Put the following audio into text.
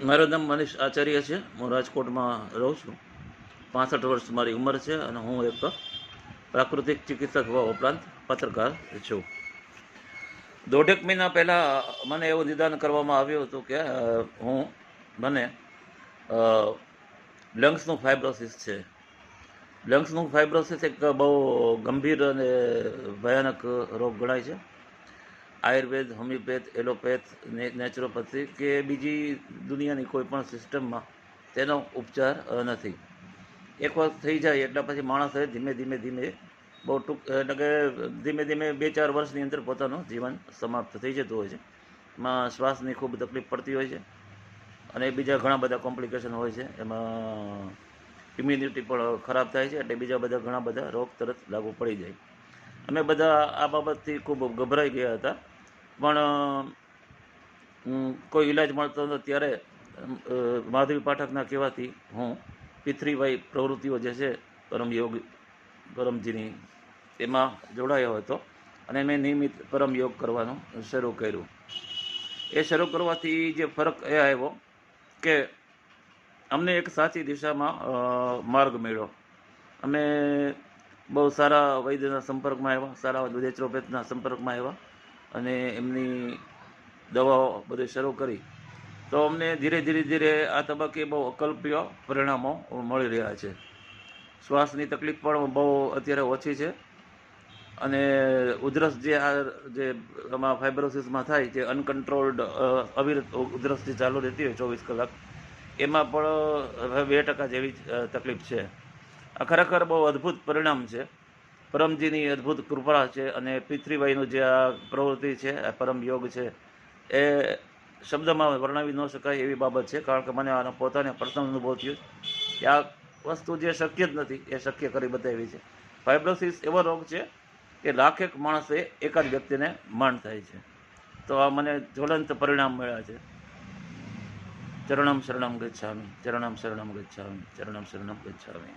મારું નામ મનીષ આચાર્ય છે. હું રાજકોટમાં રહું છું. પાસઠ વર્ષ મારી ઉંમર છે અને હું એક પ્રાકૃતિક ચિકિત્સક હોવા ઉપરાંત પત્રકાર છું. દોઢેક મહિના પહેલાં મને એવું નિદાન કરવામાં આવ્યું હતું કે હું, મને લંગ્સનું ફાઇબ્રોસિસ છે. લંગ્સનું ફાઇબ્રોસિસ એક બહુ ગંભીર અને ભયાનક રોગ ગણાય છે. આયુર્વેદ, હોમિયોપેથ, એલોપેથ નેચરોપેથી કે બીજી દુનિયાની કોઈ પણ સિસ્ટમમાં તેનો ઉપચાર નથી. એક વાર થઈ જાય એટલા પછી માણસે ધીમે ધીમે ધીમે બહુ ટૂંક એટલે કે ધીમે ધીમે બે, ચાર વર્ષની અંદર પોતાનું જીવન સમાપ્ત થઈ જતું હોય છે. એમાં શ્વાસની ખૂબ તકલીફ પડતી હોય છે અને બીજા ઘણા બધા કોમ્પ્લિકેશન હોય છે. એમાં ઇમ્યુનિટી પણ ખરાબ થાય છે એટલે બીજા બધા ઘણા બધા રોગ તરત લાગુ પડી જાય. અમે બધા આ બાબતથી ખૂબ ગભરાઈ ગયા હતા. પણ કોઈ ઈલાજ મળતો નતો ત્યારે માધવી પાઠકના કહેવાથી હું પિથરીભાઈ પ્રવૃત્તિઓ જે છે, પરમ યોગ, પરમજીની એમાં જોડાયો હતો અને મેં નિયમિત પરમ યોગ કરવાનું શરૂ કર્યું. એ શરૂ કરવાથી જે ફરક એ આવ્યો કે અમને એક સાચી દિશામાં માર્ગ મળ્યો. અમે બહુ સારા વૈદ્યના સંપર્કમાં આવ્યા, સારા નેચરોપેથના સંપર્કમાં આવ્યા. અને એમની દવાઓ બધી શરૂ કરી. તો અમને ધીરે ધીરે ધીરે આ તબક્કે બહુ અકલ્પ્ય પરિણામો મળી રહ્યા છે. શ્વાસની તકલીફ પણ બહુ અત્યારે ઓછી છે. અને ઉધરસ જે આ જે આમાં ફાઇબ્રોસિસમાં થાય જે અનકન્ટ્રોલ્ડ અવિરત ઉધરસ જે ચાલુ રહેતી હોય ચોવીસ કલાક, એમાં પણ હવે બે ટકા જેવી તકલીફ છે. આ ખરેખર બહુ અદ્ભુત પરિણામ છે. પરમજીની અદ્ભુત કૃપા છે અને પિતૃભાઈનું જે આ પ્રવૃત્તિ છે, આ પરમ યોગ છે, એ શબ્દમાં વર્ણવી ન શકાય એવી બાબત છે, કારણ કે મને આનો પોતાને પ્રથમ અનુભવ થયો કે આ વસ્તુ જે શક્ય જ નથી, એ શક્ય કરી બતાવી છે. ફાઇબ્રોસિસ એવો રોગ છે કે લાખેક માણસે એકાદ વ્યક્તિને માંડ થાય છે. તો આ મને જ્વલંત પરિણામ મળ્યા છે. ચરણમ શરણમ ગચ્છામી, ચરણમ શરણમ ગચ્છામી, ચરણમ શરણમ ગચ્છામી.